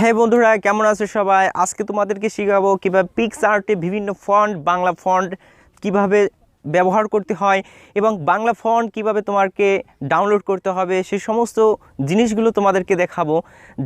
হ্যাঁ বন্ধুরা, কেমন আছে সবাই? আজকে তোমাদেরকে শেখাবো কীভাবে পিক্স আর্টে বিভিন্ন ফন্ট বাংলা ফন্ট কীভাবে ব্যবহার করতে হয় এবং বাংলা ফন্ট কীভাবে তোমাকে ডাউনলোড করতে হবে, সে সমস্ত জিনিসগুলো তোমাদেরকে দেখাবো।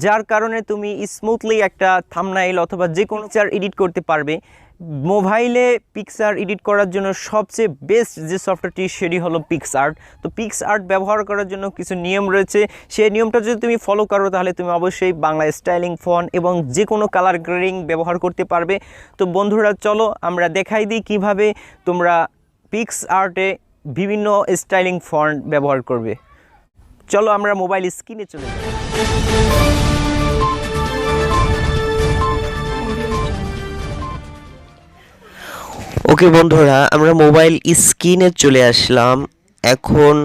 যার কারণে তুমি স্মুথলি একটা থামনাইল অথবা যে কোনো চার এডিট করতে পারবে। মোবাইলে পিকচার এডিট করার জন্য সবচেয়ে বেস্ট যে সফটওয়্যারটি সেটি হলো পিক্স আর্ট তো পিক্স আর্ট ব্যবহার করার জন্য কিছু নিয়ম রয়েছে। সেই নিয়মটা যদি তুমি ফলো করো, তাহলে তুমি অবশ্যই বাংলা স্টাইলিং ফোন এবং যে কোনো কালার গ্রেডিং ব্যবহার করতে পারবে। তো বন্ধুরা, চলো আমরা দেখাই দিই কীভাবে তোমরা পিক্স আর্টে বিভিন্ন স্টাইলিং ফন্ট ব্যবহার করবে। চলো আমরা মোবাইল স্ক্রিনে চলে যাই। ওকে বন্ধুরা, আমরা মোবাইল স্ক্রিনে চলে আসলাম। এখন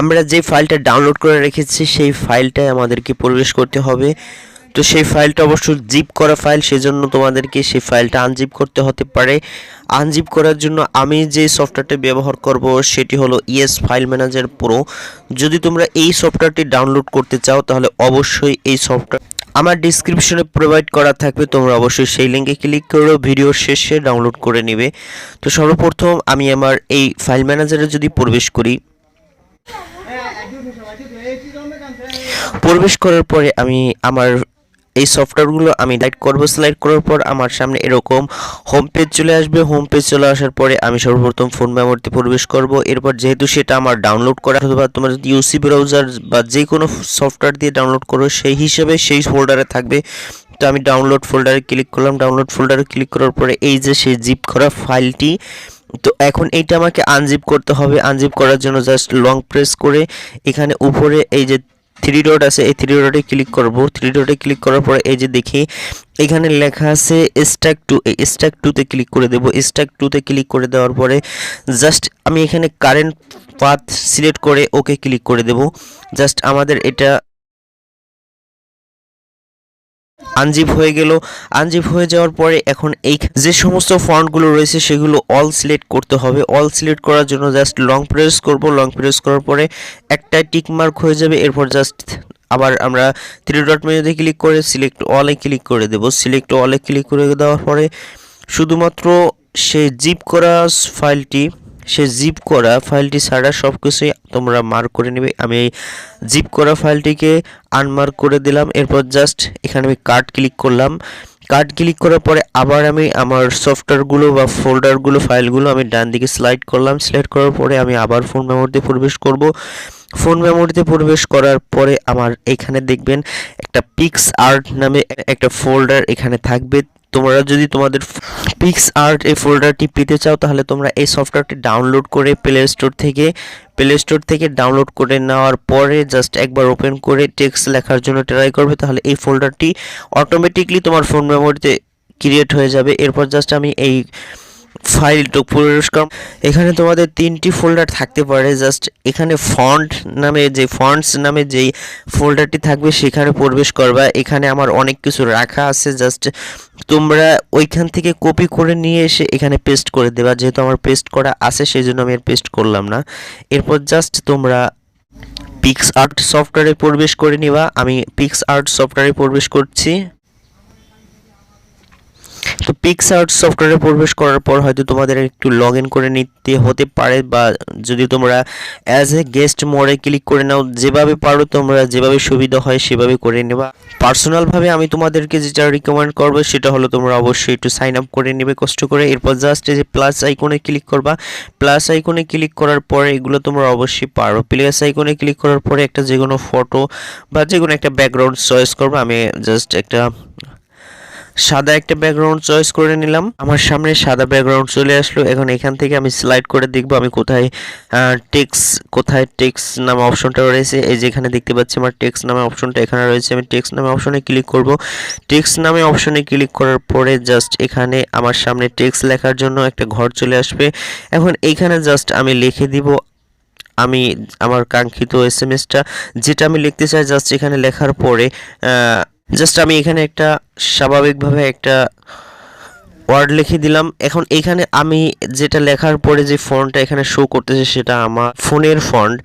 আমরা যে ফাইলটা ডাউনলোড করে রেখেছি, সেই ফাইলটায় আমাদেরকে প্রবেশ করতে হবে। তো সেই ফাইলটা অবশ্য জিপ করা ফাইল সেজন্য তোমাদেরকে সেই ফাইলটা আনজিপ করতে হতে পারে। আনজিপ করার জন্য আমি যে সফটওয়্যারটি ব্যবহার করব, সেটি হলো ইএস ফাইল ম্যানেজার প্রো যদি তোমরা এই সফটওয়্যারটি ডাউনলোড করতে চাও, তাহলে অবশ্যই এই সফটওয়্যার আমার ডিসক্রিপশনে প্রোভাইড করা থাকবে, তোমরা অবশ্যই সেই লিঙ্কে ক্লিক করো ভিডিওর শেষে ডাউনলোড করে নেবে। তো সর্বপ্রথম আমি আমার এই ফাইল ম্যানেজারে যদি প্রবেশ করি। প্রবেশ করার পরে আমি আমার এই সফটওয়্যারগুলো আমি লাইট করব সিলেক্ট করার পর আমার সামনে এরকম হোম পেজ চলে আসবে। হোম পেজ চলে আসার পরে আমি সর্বপ্রথম ফোন মেমোরিতে প্রবেশ করব। এরপর যেহেতু সেটা আমার ডাউনলোড করা, অথবা তোমার যদি ইউসি ব্রাউজার বা যে কোনো সফটওয়্যার দিয়ে ডাউনলোড করো, সেই হিসেবে সেই ফোল্ডারে থাকবে। তো আমি ডাউনলোড ফোল্ডারে ক্লিক করলাম। ডাউনলোড ফোল্ডারে ক্লিক করার পরে এই যে সেই জিপ করা ফাইলটি তো এখন এইটা আমাকে আনজিপ করতে হবে। আনজিপ করার জন্য জাস্ট লং প্রেস করে এখানে উপরে এই যে থ্রি ডট আছে, এই থ্রি ডটে ক্লিক করব। থ্রি ডটে ক্লিক করার পরে এই যে দেখি, এখানে লেখা আছে স্ট্যাক টু এই স্ট্যাক টুতে ক্লিক করে দেবো। স্ট্যাক টুতে ক্লিক করে দেওয়ার পরে জাস্ট আমি এখানে কারেন্ট পাথ সিলেক্ট করে ওকে ক্লিক করে দেব। জাস্ট আমাদের এটা আনজিপ হয়ে গেল। আনজিপ হয়ে যাওয়ার পরে এখন এই যে সমস্ত ফন্টগুলো রয়েছে, সেগুলো অল সিলেক্ট করতে হবে। অল সিলেক্ট করার জন্য জাস্ট লং প্রেস করব। লং প্রেস করার পরে একটা টিক মার্ক হয়ে যাবে। এরপর জাস্ট আবার আমরা থ্রি ডট মেনুতে ক্লিক করে সিলেক্ট অলে ক্লিক করে দেব। সিলেক্ট অলে ক্লিক করে দেওয়ার পরে শুধুমাত্র সে জিপ করা ফাইলটি সে জিপ করা ফাইলটি ছাড়া সব কিছুই তোমরা মার্ক করে নেবে। আমি এই জিপ করা ফাইলটিকে আনমার্ক করে দিলাম। এরপর জাস্ট এখানে আমি কার্ড ক্লিক করলাম। কার্ড ক্লিক করার পরে আবার আমি আমার সফটওয়্যারগুলো বা ফোল্ডারগুলো ফাইলগুলো আমি ডান দিকে স্লাইড করলাম। সিলেক্ট করার পরে আমি আবার ফোন মেমোরিতে প্রবেশ করব। ফোন মেমোরিতে প্রবেশ করার পরে আমার এখানে দেখবেন একটা পিক্স আর্ট নামে একটা ফোল্ডার এখানে থাকবে। তোমরা যদি তোমাদের পিক্স আর্ট এই ফোল্ডারটি পেতে চাও, তাহলে তোমরা এই সফটওয়্যারটি ডাউনলোড করে প্লে স্টোর থেকে প্লে স্টোর থেকে ডাউনলোড করে নেওয়ার পরে জাস্ট একবার ওপেন করে টেক্সট লেখার জন্য ট্রাই করবে, তাহলে এই ফোল্ডারটি অটোমেটিকলি তোমার ফোন মেমোরিতে ক্রিয়েট হয়ে যাবে। এরপর জাস্ট আমি এই ফাইলটা প্রবেশ করলাম এখানে তোমাদের তিনটি ফোল্ডার থাকতে পারে জাস্ট এখানে ফন্ট নামে যে ফন্টস নামে যেই ফোল্ডারটি থাকবে সেখানে প্রবেশ করবা। এখানে আমার অনেক কিছু রাখা আছে জাস্ট তোমরা ওইখান থেকে কপি করে নিয়ে এসে এখানে পেস্ট করে দেবা। যেহেতু আমার পেস্ট করা আছে সেই জন্য আমি আর পেস্ট করলাম না। এরপর জাস্ট তোমরা পিক্স আর্ট সফটওয়্যারে প্রবেশ করে নিবা। আমি পিক্স আর্ট সফটওয়্যারে প্রবেশ করছি। তো পিক্স আর্ট সফটওয়্যারে প্রবেশ করার পর হয়তো তোমাদের একটু লগ ইন করে নিতে হতে পারে বা যদি তোমরা অ্যাজ এ গেস্ট মোড়ে ক্লিক করে নাও, যেভাবে পারো তোমরা যেভাবে সুবিধা হয় সেভাবে করে নেবা। পার্সোনালভাবে আমি তোমাদেরকে যেটা রিকমেন্ড করব সেটা হলো তোমরা অবশ্যই একটু সাইন আপ করে নেবে, কষ্ট করে। এরপর জাস্ট যে প্লাস আইকনে ক্লিক করবা প্লাস আইকনে ক্লিক করার পরে এগুলো তোমরা অবশ্যই পারো। প্লাস আইকনে ক্লিক করার পরে একটা যে কোনো ফটো বা যে কোনো একটা ব্যাকগ্রাউন্ড চয়েস করব, আমি জাস্ট একটা সাদা একটা ব্যাকগ্রাউন্ড চয়েস করে নিলাম। আমার সামনে সাদা ব্যাকগ্রাউন্ড চলে আসলো। এখন এখান থেকে আমি স্লাইড করে দেখব আমি কোথায় টেক্স কোথায় টেক্স নামে অপশনটা রয়েছে। এই যে এখানে দেখতে পাচ্ছি আমার টেক্স নামে অপশনটা এখানে রয়েছে। আমি টেক্স নামে অপশনে ক্লিক করব। টেক্স নামে অপশনে ক্লিক করার পরে জাস্ট এখানে আমার সামনে টেক্স লেখার জন্য একটা ঘর চলে আসবে। এখন এইখানে জাস্ট আমি লিখে দিব আমি, আমার কাঙ্ক্ষিত এস এম এসটা যেটা আমি লিখতে চাই জাস্ট এখানে লেখার পরে জাস্ট আমি এখানে একটা স্বাভাবিকভাবে একটা ওয়ার্ড লিখে দিলাম। এখন এখানে আমি যেটা লেখার পরে যে ফন্টটা এখানে শো করতেছে সেটা আমার ফোনের ফন্ট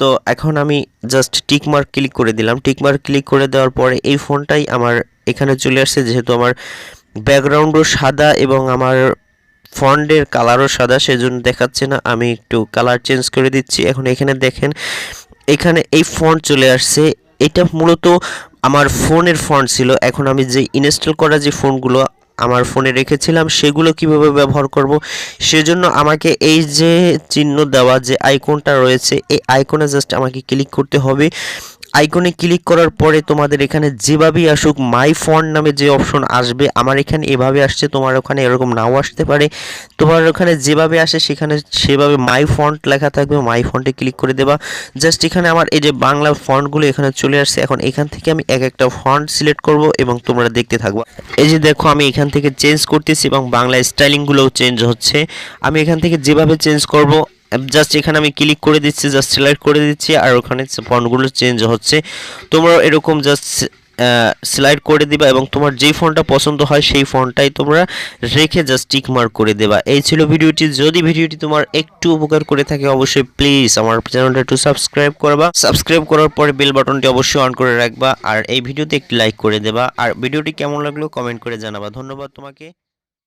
তো এখন আমি জাস্ট টিক মার্ক ক্লিক করে দিলাম। টিক মার্ক ক্লিক করে দেওয়ার পরে এই ফোনটাই আমার এখানে চলে আসছে, যেহেতু আমার ব্যাকগ্রাউন্ডও সাদা এবং আমার ফন্টের কালারও সাদা, সেজন্য দেখাচ্ছে না। আমি একটু কালার চেঞ্জ করে দিচ্ছি। এখন এখানে দেখেন, এখানে এই ফন্ট চলে আসছে এটা মূলত আমার ফোনের ফন্ট ছিল। এখন আমি যে ইনস্টল করা যে ফোনগুলো আমার ফোনে রেখেছিলাম, সেগুলো কীভাবে ব্যবহার করব? সেজন্য আমাকে এই যে চিহ্ন দেওয়া যে আইকনটা রয়েছে, এই আইকনে জাস্ট আমাকে ক্লিক করতে হবে। আইকনে ক্লিক করার পরে তোমাদের এখানে যেভাবেই আসুক মাই ফন্ট নামে যে অপশন আসবে, আমার এখানে এভাবে আসছে, তোমার ওখানে এরকম নাও আসতে পারে। তোমার ওখানে যেভাবে আসে, সেখানে সেভাবে মাই ফন্ট লেখা থাকবে মাই ফন্টে ক্লিক করে দেবা। জাস্ট এখানে আমার এই যে বাংলা ফন্টগুলো এখানে চলে আসছে, এখন এখান থেকে আমি এক একটা ফন্ট সিলেক্ট করব এবং তোমরা দেখতে থাকবা। এই যে দেখো, আমি এখান থেকে চেঞ্জ করতেছি এবং বাংলা স্টাইলিংগুলোও চেঞ্জ হচ্ছে। আমি এখান থেকে যেভাবে চেঞ্জ করব জাস্ট এখানে আমি ক্লিক করে দিচ্ছি জাস্ট সিলেক্ট করে দিচ্ছি, আর ওখানে ফন্টগুলো চেঞ্জ হচ্ছে তোমরা এরকম জাস্ট স্লাইড করে দিবা এবং তোমার যেই ফোনটা পছন্দ হয় সেই ফোনটাই তোমরা রেখে জাস্ট টিক মার্ক করে দেবা। এই ছিল ভিডিওটি। যদি ভিডিওটি তোমার একটু উপকার করে থাকে, অবশ্যই প্লিজ আমার চ্যানেলটা একটু সাবস্ক্রাইব করবা। সাবস্ক্রাইব করার পরে বেল বাটনটি অবশ্যই অন করে রাখবা, আর এই ভিডিওতে একটি লাইক করে দেবা। আর ভিডিওটি কেমন লাগল কমেন্ট করে জানাবা। ধন্যবাদ তোমাকে।